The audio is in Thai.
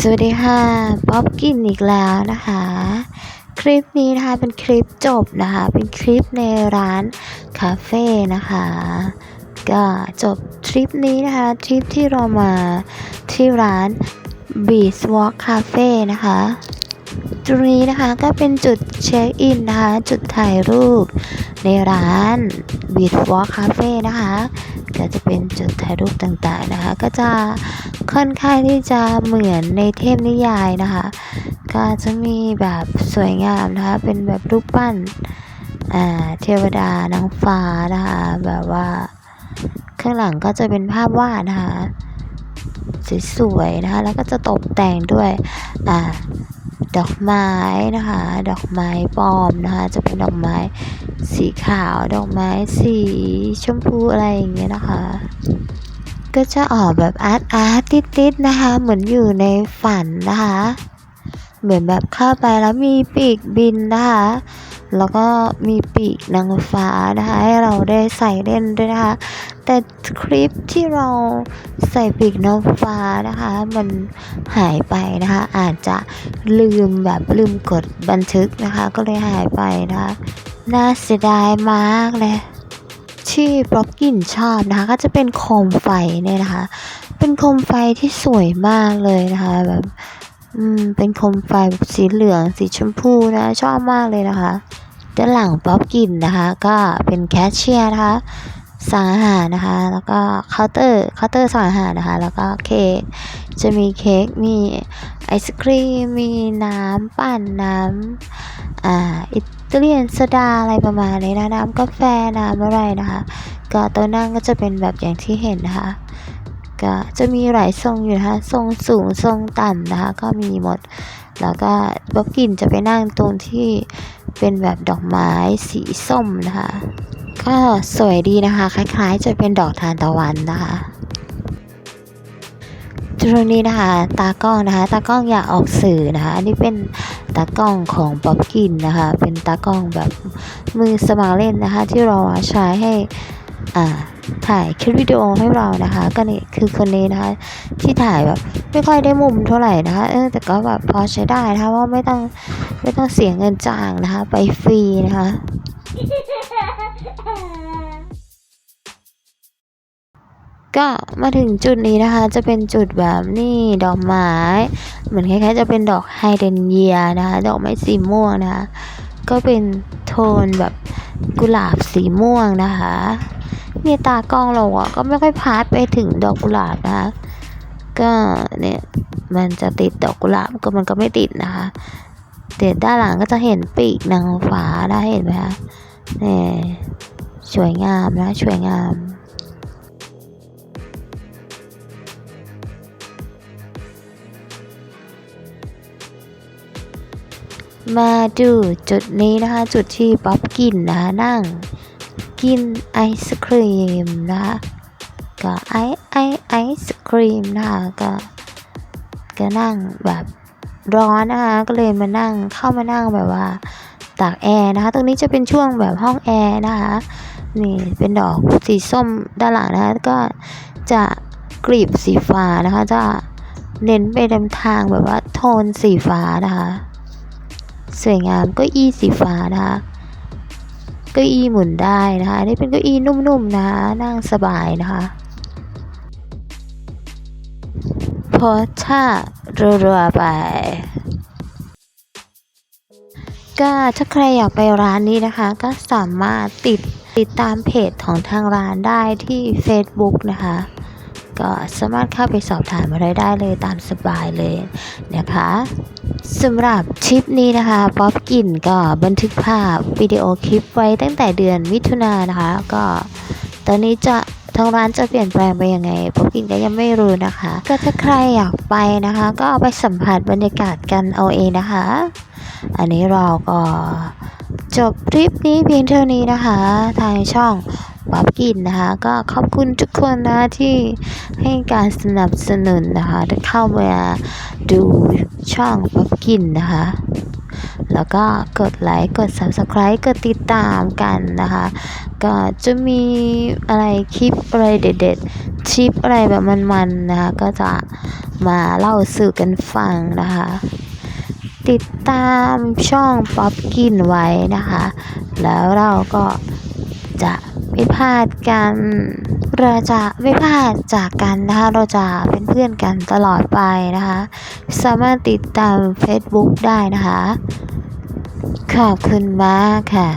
สวัสดีค่ะป๊อบกินอีกแล้วนะคะ คลิปนี้นะคะเป็นคลิปจบนะคะ เป็นคลิปในร้านคาเฟ่นะคะ ก็จบทริปนี้นะคะทริปที่เรามาที่ร้าน Beach Walk Cafe นะคะตรงนี้นะคะก็เป็นจุดเช็คอินนะคะ จุดถ่ายรูป ในร้าน Beach Walk Cafe นะคะ ก็จะเป็นจุดถ่ายรูปต่างๆนะคะ ก็จะค่อนข้างที่จะเหมือนในเทพนิยายนะคะ ก็จะมีแบบสวยงามนะคะ เป็นแบบรูปปั้นอ่าเทวดานางฟ้านะคะ แบบว่าข้างหลังก็จะเป็นภาพวาดนะคะสวยๆนะคะ แล้วก็จะตกแต่งด้วยอ่าดอกไม้นะคะ ดอกไม้ปลอมนะคะ จะเป็นดอกไม้ สีขาวดอกไม้สีชมพูอะไรอย่างเงี้ยนะคะ ก็จะออกแบบอาร์ตอาร์ตติดๆนะคะ เหมือนอยู่ในฝันนะคะ เหมือนแบบเข้าไปแล้วมีปีกบินนะคะ แล้วก็มีปีกนางฟ้านะคะ ให้เราได้ใส่เล่นด้วยนะคะ แต่คลิปที่เราใส่ปีกนางฟ้านะคะ มันหายไปนะคะ อาจจะลืมแบบลืมกดบันทึกนะคะ ก็เลยหายไปนะคะ น่าเสียดายมากเลยที่บล็อกกินชอบนะคะก็จะเป็นโคมไฟเนี่ยนะคะ เป็นโคมไฟที่สวยมากเลยนะคะแบบอืมเป็นโคมไฟแบบสีเหลืองสีชมพูนะชอบมากเลยนะคะด้านหลังป๊อปกินนะคะ ก็เป็นแคชเชียร์นะคะสั่งอาหารนะคะ แล้วก็เคาน์เตอร์เคาน์เตอร์สั่งอาหารนะคะ แล้วก็เค้กจะมีเค้กมีไอศครีมมีน้ำปั่นน้ำอ่าอิ เลียนโซดาอะไรประมาณนี้นะน้ำกาแฟน้ำอะไรนะคะก็โตัวนั่งก็จะเป็นแบบอย่างที่เห็นนะคะก็จะมีหลายทรงอยู่นะคะทรงสูงทรงต่ำนะคะก็มีหมด แล้วก็บ๊อบกินจะไปนั่งตรงที่เป็นแบบดอกไม้สีส้มนะคะก็สวยดีนะคะ คล้าย ๆ จะเป็นดอกทานตะวันนะคะตรงนี้นะคะ ตากล้องนะคะ ตากล้องอยากออกสื่อนะคะ อันนี้เป็น ตากล้องของป๊อบกินนะคะ เป็นตากล้องแบบมือสมัครเล่นนะคะ ที่เราใช้ให้อ่าถ่ายคลิปวิดีโอให้เรานะคะ ก็นี่คือคนนี้นะคะ ที่ถ่ายแบบไม่ค่อยได้มุมเท่าไหร่นะคะเออแต่ก็แบบพอใช้ได้นะคะว่าไม่ต้องไม่ต้องเสียเงินจ้างนะคะ ไปฟรีนะคะ ก็มาถึงจุดนี้นะคะ จะเป็นจุดแบบนี่ดอกไม้ เหมือนคล้ายๆ จะเป็นดอกไฮเดรนเยียนะคะ ดอกไม้สีม่วงนะคะ ก็เป็นโทนแบบกุหลาบสีม่วงนะคะเนี่ยตากล้องเราอะก็ไม่ค่อยพาดไปถึงดอกกุหลาบนะคะก็เนี่ยมันจะติดดอกกุหลาบก็มันก็ไม่ติดนะคะแต่ด้านหลังก็จะเห็นปีกนางฟ้าได้เห็นไหมคะเนี่ยสวยงามนะสวยงาม มาดูจุดนี้นะคะ จุดที่ป๊อปกินนะคะนั่ง กินไอศครีมนะคะก็ไอไอไอศครีมนะคะก็ก็นั่งแบบร้อนนะคะก็เลยมานั่งเข้ามานั่งแบบว่าตากแอร์นะคะ ตรงนี้จะเป็นช่วงแบบห้องแอร์นะคะนี่เป็นดอกสีส้มด้านหลังนะคะก็จะกลีบสีฟ้านะคะ จะเน้นไปในทางแบบว่าโทนสีฟ้านะคะ สวยงามเก็อี้สีฟ้านะคะเก้าอี้หมุนได้นะคะนี่เป็นเก้าอี้นุ่มๆนะคะนั่งสบายนะคะพสท่ารัวๆไปก็ถ้าใครอยากไปร้านนี้นะคะ ก็สามารถติดติดตามเพจของทางร้านได้ที่ Facebook นะคะ ก็สามารถเข้าไปสอบถามอะไรได้เลยตามสบายเลยนะคะสำหรับทริปนี้นะคะป๊อปกินก็บันทึกภาพวิดีโอคลิปไว้ตั้งแต่เดือนมิถุนายนนะคะ ก็ตอนนี้จะทางร้านจะเปลี่ยนแปลงไปยังไงป๊อปกินก็ยังไม่รู้นะคะ ก็ถ้าใครอยากไปนะคะ ก็เอาไปสัมผัสบรรยากาศกันเอาเองนะคะ อันนี้เราก็จบทริปนี้เพียงเท่านี้นะคะ ทางช่อง ป๊อปกินนะคะ ก็ขอบคุณทุกคนนะที่ให้การสนับสนุนนะคะได้เข้ามาดูช่องป๊อปกินนะคะ แล้วก็กดไลค์กด subscribe กดติดตามกันนะคะ ก็จะมีอะไรคลิปอะไรเด็ดๆชิปอะไรแบบมันๆนะคะ ก็จะมาเล่าสู่อกันฟังนะคะติดตามช่องป๊อปกินไว้นะคะ แล้วเราก็จะ วิพาดกันเราจะวิพาดจากกันนะคะเราจะเป็นเพื่อนกันตลอดไปนะคะ สามารถติดตาม Facebook ได้นะคะ ขอบคุณมากค่ะ